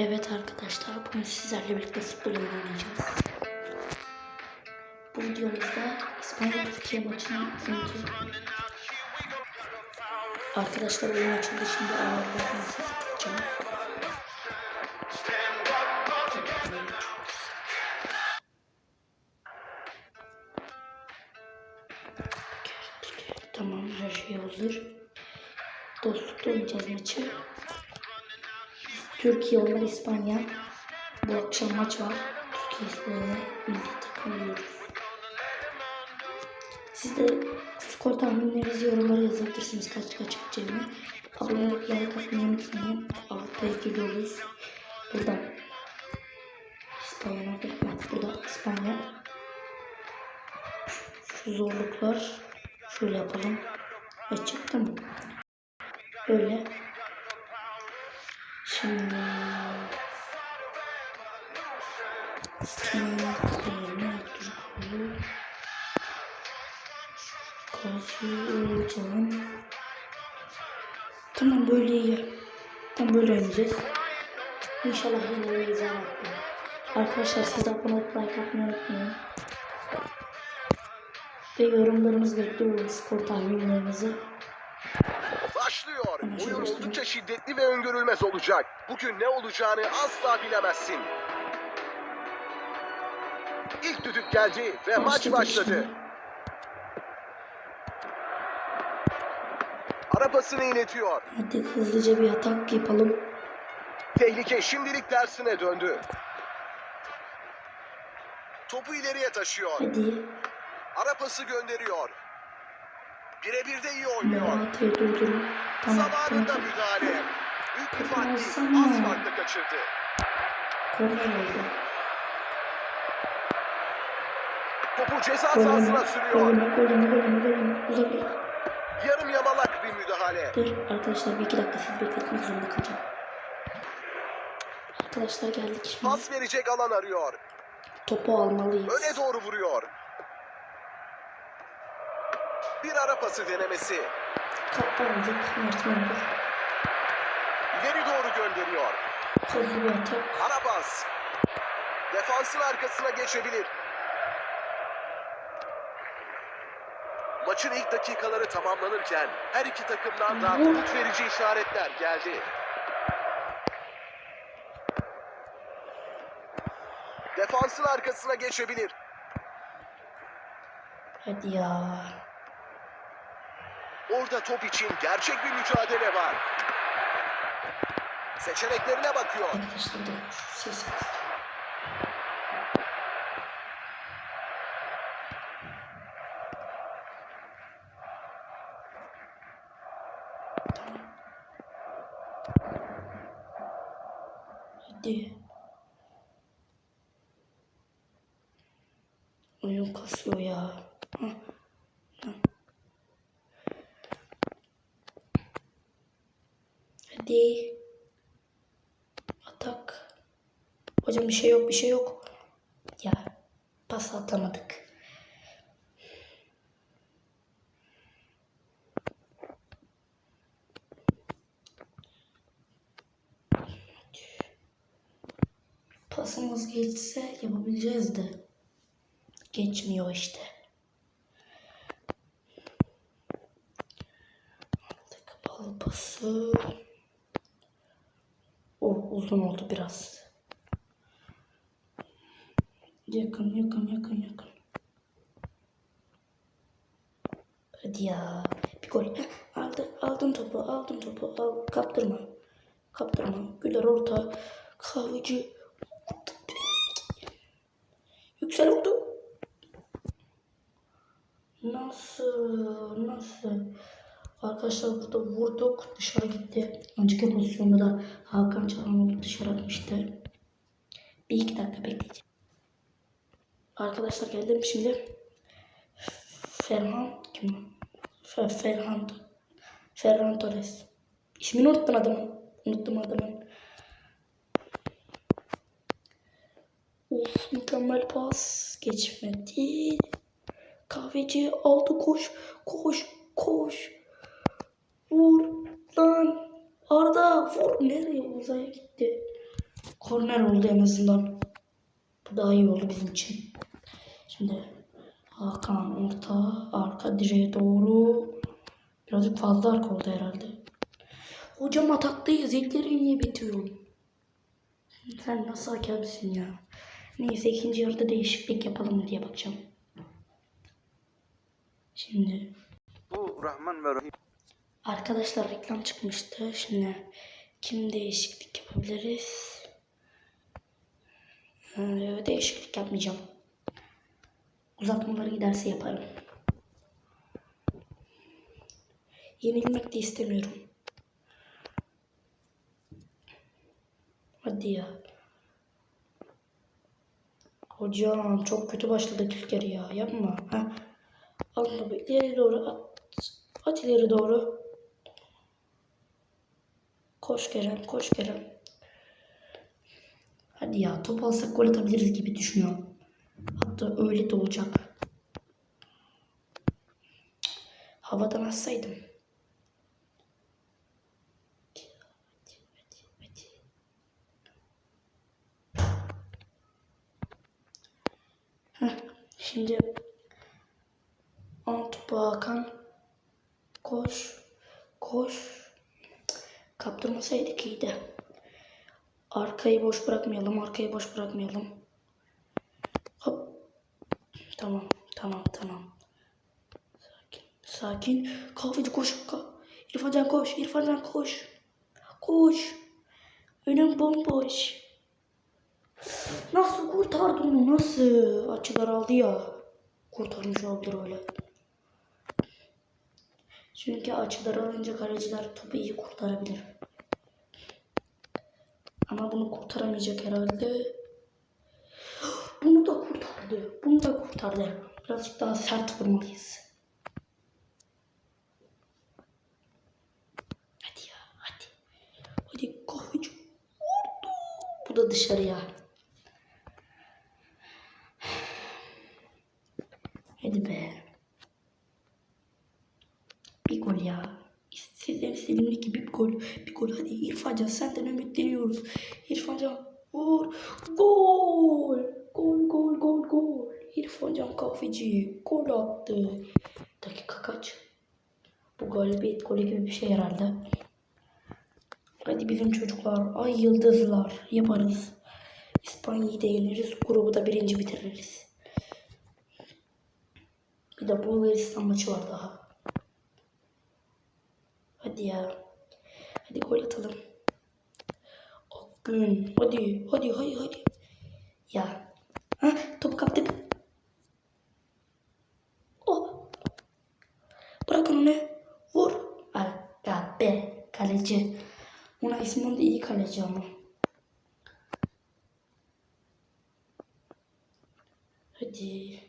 Evet arkadaşlar bugün sizlerle birlikte futbol oynayacağız. Bu videomuzda İspanya Türkiye maçının ikinci Arkadaşlar oyun açıldı şimdi ayarlarını size tutacağım. Tamam her şey hazır. Dostlukta oynayacağız maçı. Türkiye onlar İspanya. Bu akşam maç var. Türkiye İspanya milli takım oynuyoruz. Siz de skor tahminlerinizi yorumlara yazabilirsiniz kaç kaç biteceğini. Abone olup like atmayı unutmayın. Avrupa'ya gidiyoruz. Buradan İspanya nerede? Yok, burada İspanya. Şu zorluklar şöyle yapalım. Ve çıktı? Böyle. Canım Tamam böyle iyi. Tam böyle oynayacağız. İnşallah yenemeyiz ya Rabbim. Arkadaşlar siz de abone olup like atmayı unutmayın. Ve yorumlarınızı bekliyoruz skor tahminlerinizi. Başlıyor. Oyun oldukça şiddetli ve öngörülmez olacak. Bugün ne olacağını asla bilemezsin. İlk düdük geldi ve maç Başladı başladı. işte. Ara pasını iletiyor. Hadi hızlıca bir atak yapalım. Tehlike şimdilik tersine döndü. Topu ileriye taşıyor. Hadi. Ara pası gönderiyor. Birebir de iyi oynuyor. Morata'yı durdurun. Tamam Zamanında tamam. müdahale. Büyük bir fark. Az farkla kaçırdı. Korner oldu. Topu ceza sahasına sürüyor. golüne, golüne, golüne, golüne. Uzak. Yarım müdahale. Dur arkadaşlar bir iki dakika sizi bekletmek zorunda kalacağım. Arkadaşlar geldik şimdi. Pas verecek alan arıyor. Topu almalıyız. Öne doğru vuruyor. Bir ara pası denemesi. Kaptandık. Mert Müldür. İleri doğru gönderiyor. Hızlı bir atak. Ara pas. Defansın arkasına geçebilir. Maçın ilk dakikaları tamamlanırken her iki takımdan da umut verici işaretler geldi. Defansın arkasına geçebilir. Hadi ya. Orada top için gerçek bir mücadele var. Seçeneklerine bakıyor. Arkadaşlar. Ses Hadi. Oyun kasıyor ya. Hadi. Atak. Hocam bir şey yok bir şey yok. Ya pas atamadık. Pasımız geçse yapabileceğiz de. Geçmiyor işte. Aldık bal pası. Oh uzun oldu biraz. Yakın yakın yakın yakın. Hadi ya. Bir gol. Aldı, aldın topu aldın topu. Al, kaptırma. Kaptırma. Güler orta. Kahveci. Yüksel oldu. Nasıl? Arkadaşlar burada vurduk. Dışarı gitti. Önceki pozisyonda da Hakan Çalhanoğlu dışarı atmıştı. Bir iki dakika bekleyeceğim. Arkadaşlar geldim şimdi. Ferhan kim? Fer, Ferhan. Ferhan Torres. İsmini unuttum adamın. Unuttum adamın. Of mükemmel pas. Geçmedi. Kahveci aldı koş. Koş. Koş. Vur lan. Arda vur. Nereye uzaya gitti? Korner oldu en azından. Bu daha iyi oldu bizim için. Şimdi Hakan orta, arka direğe doğru. Birazcık fazla arka oldu herhalde. Hocam ataktayız. İlkleri niye bitiyor? Sen nasıl hakemsin ya? Neyse ikinci yarıda değişiklik yapalım diye bakacağım. Şimdi Bu Rahman ve Rahim. arkadaşlar reklam çıkmıştı. Şimdi kim değişiklik yapabiliriz? Ee, değişiklik yapmayacağım. Uzatmaları giderse yaparım. Yenilmek de istemiyorum. Hadi ya. Hocam çok kötü başladık ilk yarı ya. Yapma. Ha. Al topu ileri doğru at. At ileri doğru. Koş Kerem, koş Kerem. Hadi ya top alsak gol atabiliriz gibi düşünüyorum. Hatta öyle de olacak. Havadan atsaydım. Heh, şimdi al topu Hakan. Koş. Koş. Kaptırmasaydık iyiydi. Arkayı boş bırakmayalım. Arkayı boş bırakmayalım. Hop. Tamam. Tamam. Tamam. Sakin. Sakin. Kahveci koş. Ka koş. İrfancan koş. Koş. Önüm bomboş. Nasıl kurtardı onu? Nasıl? Açılar aldı ya. Kurtarmış olabilir öyle. Çünkü açılar alınca kaleciler topu iyi kurtarabilir. Ama bunu kurtaramayacak herhalde. Bunu da kurtardı. Bunu da kurtardı. Birazcık daha sert vurmalıyız. Hadi ya hadi. Hadi. Vurdu. Bu da dışarıya. Hadi be. Bir gol ya. Sizden istediğim gibi bir gol. Bir gol. Hadi İrfancan senden ümitleniyoruz. İrfancan vur. Gol. Gol gol gol gol. İrfancan kahveci gol attı. Dakika kaç? Bu galibiyet golü gibi bir şey herhalde. Hadi bizim çocuklar. Ay yıldızlar. Yaparız. İspanya'yı da yeniriz. Grubu da birinci bitiririz. Bir de Bulgaristan maçı var daha. Hadi ya. Hadi gol atalım. Akgün. Hadi. Hadi. Hadi. Hadi. Ya. Ha, topu kaptık. Oh. Bırak onu. Vur. Aga be. Kaleci. Ona ismim de iyi kaleci ama. Hadi.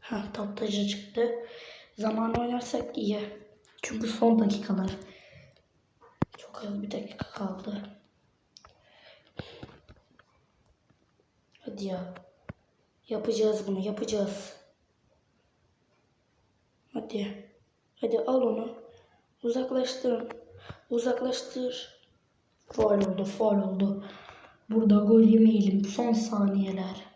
Ha, top taca çıktı. Zaman oynarsak iyi. Çünkü son dakikalar. Çok az bir dakika kaldı. Hadi ya. Yapacağız bunu, yapacağız. Hadi. Hadi al onu. Uzaklaştır. Uzaklaştır. Faul oldu, faul oldu. Burada gol yemeyelim. Son saniyeler.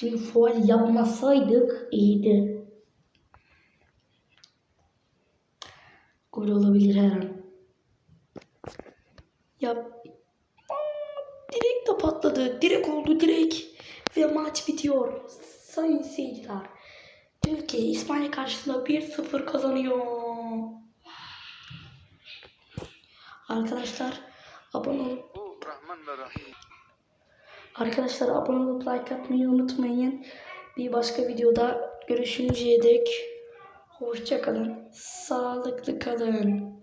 Şimdi faul yapmasaydık iyiydi. Gol olabilir her an. Yap. Direkt de patladı. Direkt oldu direkt. Ve maç bitiyor. Sayın seyirciler. Türkiye İspanya karşısında 1-0 kazanıyor. Arkadaşlar abone Rahim. Arkadaşlar abone olup like atmayı unutmayın. Bir başka videoda görüşünceye dek hoşça kalın. Sağlıklı kalın.